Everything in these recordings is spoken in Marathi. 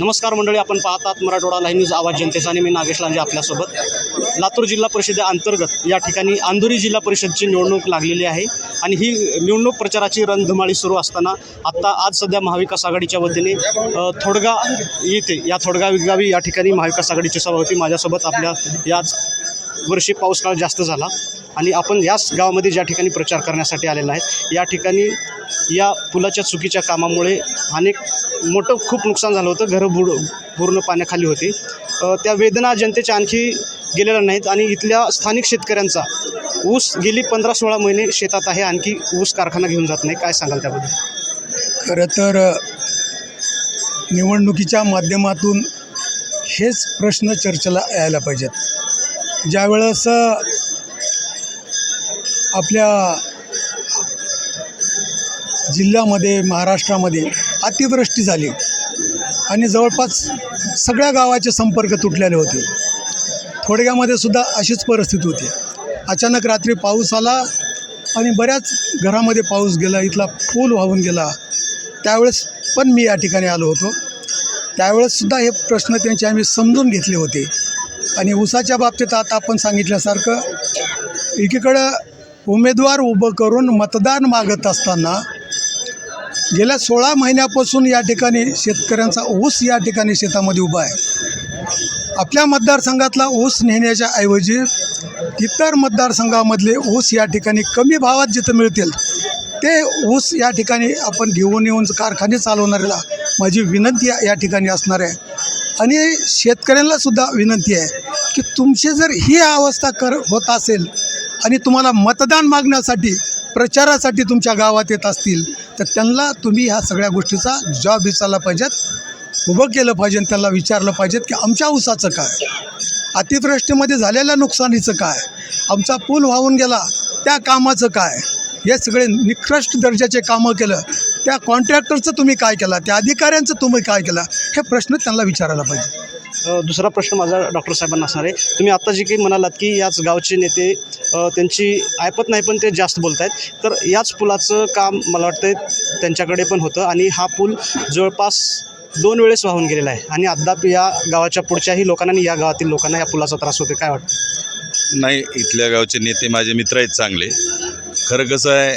नमस्कार मंडळी आपण पाहतात मराठवाडा लाईव्ह न्यूज आवाज जनतेचा आणि मी नागेश लांजे आपल्यासोबत. लातूर जिल्हा परिषदे अंतर्गत या ठिकाणी अंधुरी जिल्हा परिषदची निवडणूक लागलेली आहे आणि ही निवडणूक प्रचाराची रणधुमाळी सुरू असताना आत्ता आज सध्या महाविकास आघाडीच्या वतीने थोडगा येते या थोडगा गावी या ठिकाणी महाविकास आघाडीची सभा होती माझ्यासोबत आपल्या याच वर्षी पाऊस काळ जास्त झाला आणि आपण याच गावामध्ये ज्या ठिकाणी प्रचार करण्यासाठी आलेला आहे या ठिकाणी या पुलाच्या चुकीच्या कामामुळे अनेक मोठं खूप नुकसान झालं होतं घरं बुड पूर्ण पाण्याखाली होती. त्या वेदना जनतेच्या आणखी गेलेल्या नाहीत आणि इथल्या स्थानिक शेतकऱ्यांचा ऊस गेली पंधरा सोळा महिने शेतात आहे आणखी ऊस कारखाना घेऊन जात नाही. काय सांगाल त्याबद्दल? खरं तर निवडणुकीच्या माध्यमातून हेच प्रश्न चर्चेला यायला पाहिजेत. ज्यावेळेस आपल्या जिल्ह्यामध्ये महाराष्ट्रामध्ये अतिवृष्टी झाली आणि जवळपास सगळ्या गावाचे संपर्क तुटलेले होते. थोडक्यामध्ये सुद्धा अशीच परिस्थिती होती. अचानक रात्री पाऊस आला आणि बऱ्याच घरामध्ये पाऊस गेला इथला पूल वाहून गेला. त्यावेळेस पण मी या ठिकाणी आलो होतो. त्यावेळेससुद्धा हे प्रश्न त्यांचे आम्ही समजून घेतले होते. आणि ऊसाच्या बाबतीत आता आपण सांगितल्यासारखं एकीकडं उमेदवार उभं करून मतदान मागत असताना गेल्या सोळा महिन्यापासून या ठिकाणी शेतकऱ्यांचा ऊस या ठिकाणी शेतामध्ये उभा आहे. आपल्या मतदारसंघातला ऊस नेण्याच्या ऐवजी इतर मतदारसंघामधले ऊस या ठिकाणी कमी भावात जिथं मिळतील ते ऊस या ठिकाणी आपण घेऊन येऊन कारखाने चालवणाऱ्याला माझी विनंती या- या ठिकाणी असणार आहे. आणि शेतकऱ्यांना सुद्धा विनंती आहे की तुमची जर ही अवस्था कर होत असेल आणि तुम्हाला मतदान मागण्यासाठी प्रचारासाठी तुमच्या गावात येत असतील तर त्यांना तुम्ही ह्या सगळ्या गोष्टीचा जॉब विचारला पाहिजेत उभं केलं पाहिजे त्यांना विचारलं पाहिजेत की आमच्या ऊसाचं काय? अतिवृष्टीमध्ये झालेल्या नुकसानीचं काय? आमचा पूल वाहून गेला त्या कामाचं काय? हे सगळे निकृष्ट दर्जाचे कामं केलं. त्या कॉन्ट्रॅक्टरचं तुम्ही काय केलं? त्या अधिकाऱ्यांचं तुम्ही काय केलं? हे प्रश्न त्यांना विचारायला पाहिजे. दुसरा प्रश्न माझा डॉक्टर साहेबांना असणार आहे. तुम्ही आत्ता जे काही म्हणालात की याच गावचे नेते त्यांची ऐपत नाही पण ते जास्त बोलत आहेत तर याच पुलाचं काम मला वाटतं त्यांच्याकडे पण होतं आणि हा पूल जवळपास दोन वेळेस वाहून गेलेला आहे. आणि अद्याप या गावाच्या पुढच्याही लोकांना आणि या गावातील लोकांना या पुलाचा त्रास होतो काय वाटतं? नाही इथल्या गावचे नेते माझे मित्र आहेत चांगले. खरं कसं आहे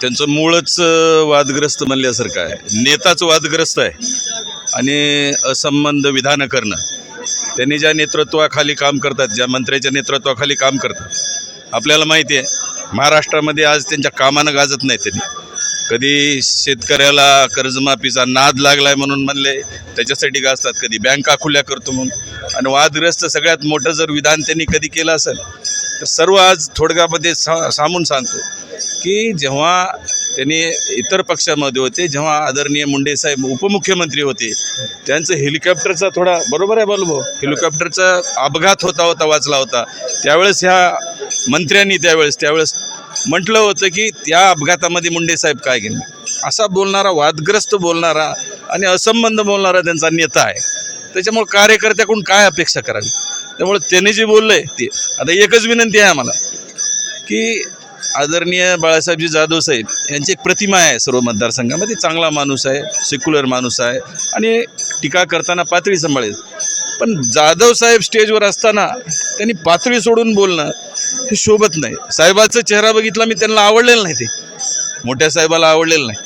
त्यांचं मूळच वादग्रस्त म्हणल्यासारखं आहे. नेताच वादग्रस्त आहे. आणि असंबंध विधानं करणं. त्यांनी ज्या नेतृत्वाखाली काम करतात ज्या मंत्र्याच्या नेतृत्वाखाली काम करतात आपल्याला माहिती आहे महाराष्ट्रामध्ये आज त्यांच्या कामानं गाजत नाही त्यांनी. कधी शेतकऱ्याला कर्जमाफीचा नाद लागलाय म्हणून म्हणले त्याच्यासाठी गाजतात. कधी बँका खुल्या करतो म्हणून. आणि वादग्रस्त सगळ्यात मोठं जर विधान त्यांनी कधी केलं असेल तर सर्व आज थोडक्यामध्ये सा सामून सांगतो की जेव्हा त्यांनी इतर पक्षामध्ये होते जेव्हा आदरणीय मुंडे साहेब उपमुख्यमंत्री होते त्यांचं हेलिकॉप्टरचा थोडा बरोबर आहे बोलबो हेलिकॉप्टरचा अपघात होता होता वाचला होता. त्यावेळेस ह्या मंत्र्यांनी त्यावेळेस त्यावेळेस म्हटलं होतं की त्या अपघातामध्ये मुंडे साहेब काय गेले असा बोलणारा वादग्रस्त बोलणारा आणि असंबंध बोलणारा त्यांचा नेता आहे. त्याच्यामुळे कार्यकर्त्याकडून काय अपेक्षा करावी? त्यामुळे त्यांनी जे बोललंय ते. आता एकच विनंती आहे आम्हाला की आदरणीय बाळासाहेबजी जाधव साहेब यांची एक प्रतिमा आहे सर्व मतदारसंघामध्ये. चांगला माणूस आहे सेक्युलर माणूस आहे आणि टीका करताना पातळी सांभाळेल. पण जाधव साहेब स्टेजवर असताना त्यांनी पातळी सोडून बोलणं हे शोभत नाही. साहेबाचा चेहरा बघितला मी त्यांना आवडलेलं नाही ते. मोठ्या साहेबाला आवडलेलं नाही.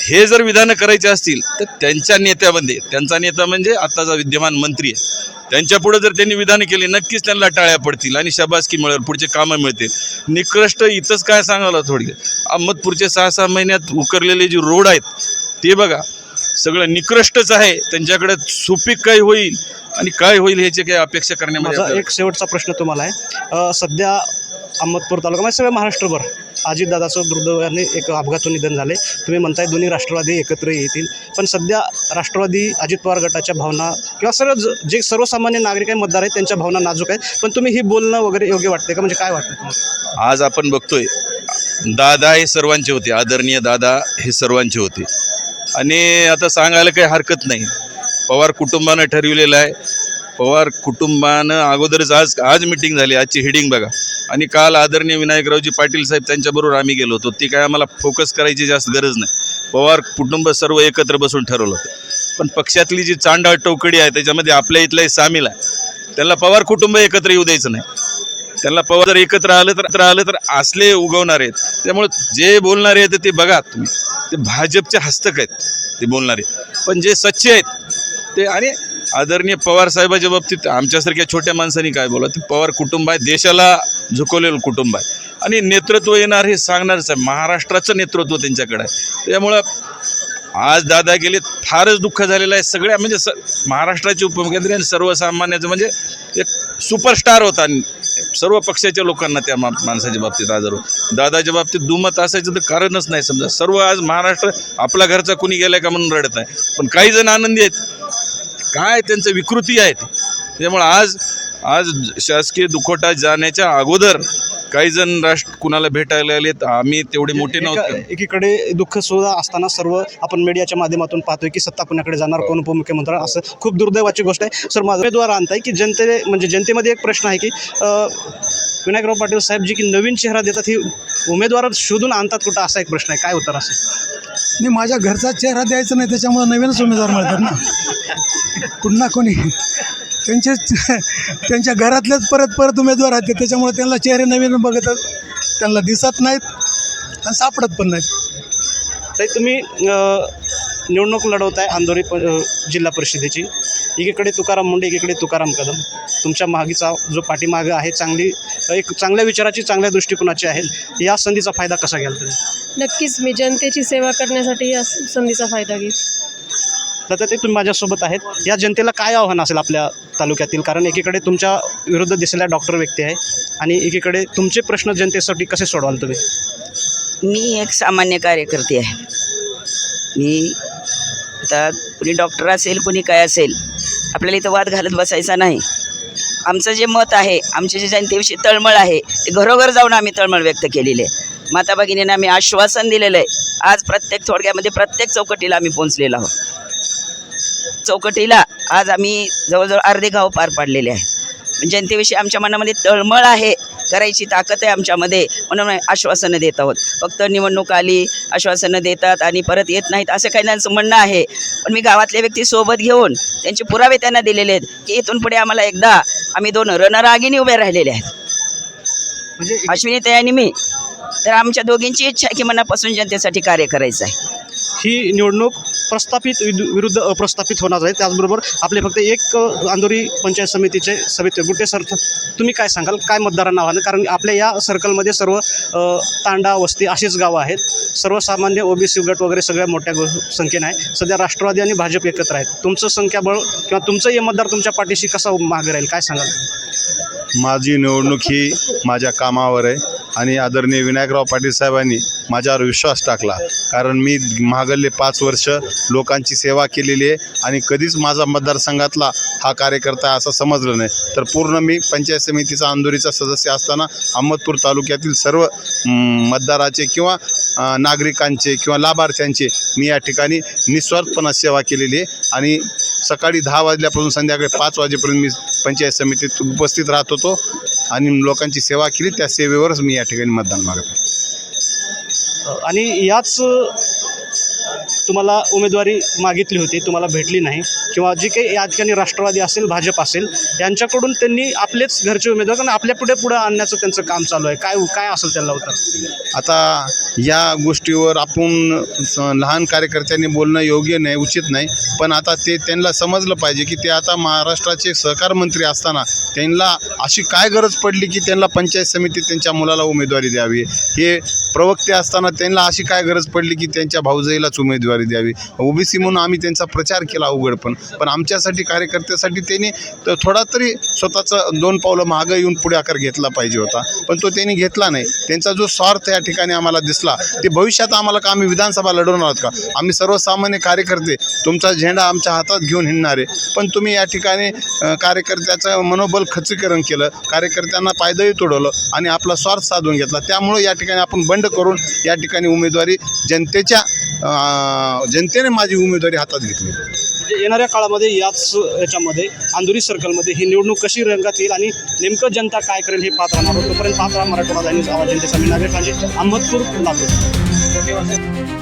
हे जर विधानं करायचे असतील तर त्यांच्या नेत्यामध्ये त्यांचा नेता म्हणजे आत्ताचा विद्यमान मंत्री आहे. त्यांच्या पुढे जर त्यांनी विधानं केली नक्कीच त्यांना टाळ्या पडतील आणि शबासकी मिळेल पुढचे कामं मिळतील. निकृष्ट इथंच काय सांगावं थोडक्यात? अहमदपूरचे सहा सहा महिन्यात उकरलेले जे रोड आहेत ते बघा. सगळं निकृष्टच आहे. त्यांच्याकडे सुपीक काय होईल आणि काय होईल ह्याची काही अपेक्षा करण्यामध्ये एक शेवटचा प्रश्न तुम्हाला आहे. सध्या अहमदपूर तालुका म्हणजे सगळं महाराष्ट्रभर अजितदादाचं दुर्दैवाने एक अपघातून निधन झाले. तुम्ही म्हणताय दोन्ही राष्ट्रवादी एकत्र येतील. पण सध्या राष्ट्रवादी अजित पवार गटाच्या भावना किंवा सर्व ज- जे सर्वसामान्य नागरिक आहे मतदार आहेत त्यांच्या भावना नाजूक आहेत. पण तुम्ही ही बोलणं वगैरे योग्य वाटते का? म्हणजे काय वाटतं तुम्हाला? आज आपण बघतोय दादा हे सर्वांचे होते. आदरणीय दादा हे सर्वांचे होते. आणि आता सांगायला काही हरकत नाही. पवार कुटुंबानं ठरविलेलं आहे. पवार कुटुंबानं अगोदरच आज आज मिटिंग झाली आजची हिडिंग बघा. आणि काल आदरणीय विनायकरावजी पाटील साहेब त्यांच्याबरोबर आम्ही गेलो होतो. ती काय आम्हाला फोकस करायची जास्त गरज नाही. पवार कुटुंब सर्व एकत्र बसून ठरवलं होतं. पण पक्षातली जी चांडाळ टोकडी आहे त्याच्यामध्ये आपल्या इथलाही सामील आहे. त्याला पवार कुटुंब एकत्र येऊ द्यायचं नाही. त्यांना पवार जर एकत्र आलं तर आलं तर असले उगवणार आहेत. त्यामुळे जे बोलणारे आहेत ते बघा तुम्ही. ते भाजपचे हस्तक आहेत ते बोलणारे. पण जे सच्चे आहेत ते आणि आदरणीय पवार साहेबाच्या बाबतीत आमच्यासारख्या छोट्या माणसांनी काय बोला ते पवार कुटुंब आहे देशाला झुकवलेलं कुटुंब आहे. आणि नेतृत्व येणार हे सांगणारच आहे महाराष्ट्राचं नेतृत्व त्यांच्याकडे आहे. त्यामुळं आज दादा गेले फारच दुःख झालेलं आहे. सगळ्या म्हणजे स महाराष्ट्राचे उपमुख्यमंत्री आणि सर्वसामान्याचं म्हणजे एक सुपरस्टार होता. सर्व पक्षाच्या लोकांना त्या मा माणसाच्या बाबतीत आदर होता. दादाच्या बाबतीत दुमत असायचं तर कारणच नाही समजा. सर्व आज महाराष्ट्र आपला घरचा कुणी गेलाय का म्हणून रडत आहे पण काही जण आनंदी आहेत. काय त्यांचं विकृती आहेत त्यामुळं आज आज शासकीय दुखोटा जाण्याच्या अगोदर काही जण राष्ट्र कुणाला भेटायला आलेत आम्ही तेवढे मोठे एका- नव्हते एकीकडे दुःख सुद्धा असताना सर्व आपण मीडियाच्या माध्यमातून पाहतोय की सत्ता कुणाकडे जाणार कोण उपमुख्यमंत्री असं खूप दुर्दैवाची गोष्ट आहे. सर माझा उमेदवार आणताय की जनते म्हणजे जनतेमध्ये एक प्रश्न आहे की अं, विनायकराव पाटील साहेब जी की नवीन चेहरा देतात ही उमेदवार शोधून आणतात कुठं? असा एक प्रश्न आहे. काय उत्तर असेल? मी माझ्या घरचा चेहरा द्यायचा नाही त्याच्यामुळे नवीनच उमेदवार मिळतात ना. पुन्हा कोणी. त्यांचे त्यांच्या घरातलेच परत परत उमेदवार आहेत त्याच्यामुळे त्यांना चेहरे नवीन बघत त्यांना दिसत नाहीत आणि सापडत पण नाहीत. ताई तुम्ही निवडणूक लढवत आहे अंधोरी प जिल्हा परिषदेची. एकीकडे तुकाराम मुंडे एकीकडे तुकाराम कदम. तुमच्या मागीचा जो पाठीमागं आहे चांगली एक चांगल्या विचाराची चांगल्या दृष्टिकोनाची आहे. या संधीचा फायदा कसा घ्याल तुम्ही? नक्कीच मी जनतेची सेवा करण्यासाठी या संधीचा फायदा घेईन. तर ते तुम्ही माझ्यासोबत आहेत. या जनतेला काय आव्हान असेल आपल्या तालुक्यातील? कारण एकीकडे तुमच्या विरुद्ध दिसलेला डॉक्टर व्यक्ती आहे आणि एकीकडे तुमचे प्रश्न जनतेसाठी कसे सोडवाल तुम्ही? मी एक सामान्य कार्यकर्ते आहे. मी आता कुणी डॉक्टर असेल कुणी काय असेल आपल्याला इथं वाद घालत बसायचा नाही. आमचं जे मत आहे आमचे जे जनतेविषयी तळमळ आहे ते घरोघर जाऊन आम्ही तळमळ व्यक्त केलेली आहे. माता भगिनींना आम्ही आश्वासन दिलेलं आहे. आज प्रत्येक थोडक्यामध्ये प्रत्येक चौकटीला आम्ही पोहोचलेलो आहोत. चौकटीला आज आम्ही जवळजवळ अर्धे गाव पार पाडलेले आहे. जनतेविषयी आमच्या मनामध्ये तळमळ आहे. करायची ताकद आहे आमच्यामध्ये. म्हणून आश्वासनं देत आहोत. फक्त निवडणूक आली आश्वासनं देतात आणि परत येत नाहीत असं काही त्यांचं म्हणणं आहे. पण मी गावातल्या व्यक्ती सोबत घेऊन त्यांचे पुरावे त्यांना दिलेले आहेत की इथून पुढे आम्हाला एकदा आम्ही दोन रणरागिणी उभे राहिलेले आहेत. म्हणजे अश्विनी आणि मी. तर आमच्या दोघींची इच्छा आहे की मनापासून जनतेसाठी कार्य करायचं आहे. ही निवडणूक प्रस्थापित विरुद्ध अप्रस्थापित होणार आहे. त्याचबरोबर आपले फक्त एक अ, पंचायत समितीचे समिती गुट्टे सर तुम्ही काय सांगाल? काय मतदारांना आव्हान? कारण आपल्या या सर्कलमध्ये सर्व तांडा वस्ती अशीच गावं आहेत. सर्वसामान्य ओबीसी गट वगैरे सगळ्या मोठ्या गो- संख्येने आहे सध्या राष्ट्रवादी आणि भाजप एकत्र आहेत. तुमचं संख्याबळ किंवा तुमचं हे मतदार तुमच्या पाठीशी कसा मागे राहील? काय सांगाल? माझी निवडणूक ही माझ्या कामावर आहे आणि आदरणीय विनायकराव पाटील साहेबांनी माझ्यावर विश्वास टाकला. कारण मी मागले पाच वर्ष लोकांची सेवा केलेली आहे आणि कधीच माझा मतदारसंघातला हा कार्यकर्ता असं समजलं नाही. तर पूर्ण मी पंचायत समितीचा अंधोरीचा सदस्य असताना अहमदपूर तालुक्यातील सर्व मतदाराचे किंवा नागरिकांचे किंवा लाभार्थ्यांचे मी या ठिकाणी निस्वार्थपणा सेवा केलेली आहे. आणि सकाळी दहा वाजल्यापासून संध्याकाळी पाच वाजेपर्यंत मी पंचायत समितीत उपस्थित राहत होतो आणि लोकांची सेवा केली. त्या सेवेवरच मी या ठिकाणी मतदान मागत आहे. आणि याच तुम्हाला उमेदवारी मागितली होती तुम्हाला भेटली नाही. किंवा जी काही या ठिकाणी राष्ट्रवादी असेल भाजप असेल यांच्याकडून त्यांनी आपलेच घरचे उमेदवार कारण आपल्या पुढे पुढे आणण्याचं त्यांचं काम चालू आहे. काय काय असेल त्यांना उत्तर? आता या गोष्टीवर आपण लहान कार्यकर्त्यांनी बोलणं योग्य नाही उचित नाही. पण आता ते त्यांना समजलं पाहिजे की ते आता महाराष्ट्राचे सहकार मंत्री असताना त्यांना अशी काय गरज पडली की त्यांना पंचायत समितीत त्यांच्या मुलाला उमेदवारी द्यावी? हे प्रवक्ते असताना त्यांना अशी काय गरज पडली की त्यांच्या भाऊजाईलाच उमेदवारी द्यावी? ओबीसी म्हणून आम्ही त्यांचा प्रचार केला अवघड पण. पण आमच्यासाठी कार्यकर्त्यासाठी त्यांनी तर थोडा तरी स्वतःचं दोन पावलं मागं येऊन पुढे आकार घेतला पाहिजे होता. पण तो त्यांनी घेतला नाही. त्यांचा जो स्वार्थ या ठिकाणी आम्हाला दिसला ते भविष्यात आम्हाला का आम्ही विधानसभा लढवणार आहोत का? आम्ही सर्वसामान्य कार्यकर्ते तुमचा झेंडा आमच्या हातात घेऊन हिंडणारे. पण तुम्ही या ठिकाणी कार्यकर्त्याचं मनोबल खच्चीकरण केलं कार्यकर्त्यांना पायदळी तोडवलं आणि आपला स्वार्थ साधून घेतला. त्यामुळे या ठिकाणी आपण बंड करून या ठिकाणी उमेदवारी जनतेच्या जनतेने माझी उमेदवारी हातात घेतली. येणाऱ्या काळामध्ये याच याच्यामध्ये अंधुरी सर्कलमध्ये ही निवडणूक कशी रंगात येईल आणि नेमकं जनता काय करेल हे पाहत राहणार तोपर्यंत पाहत राहा मराठवाडा दैनिक आवाज जनतेसाठी नागरिकांचे अहमदपूर लातूर.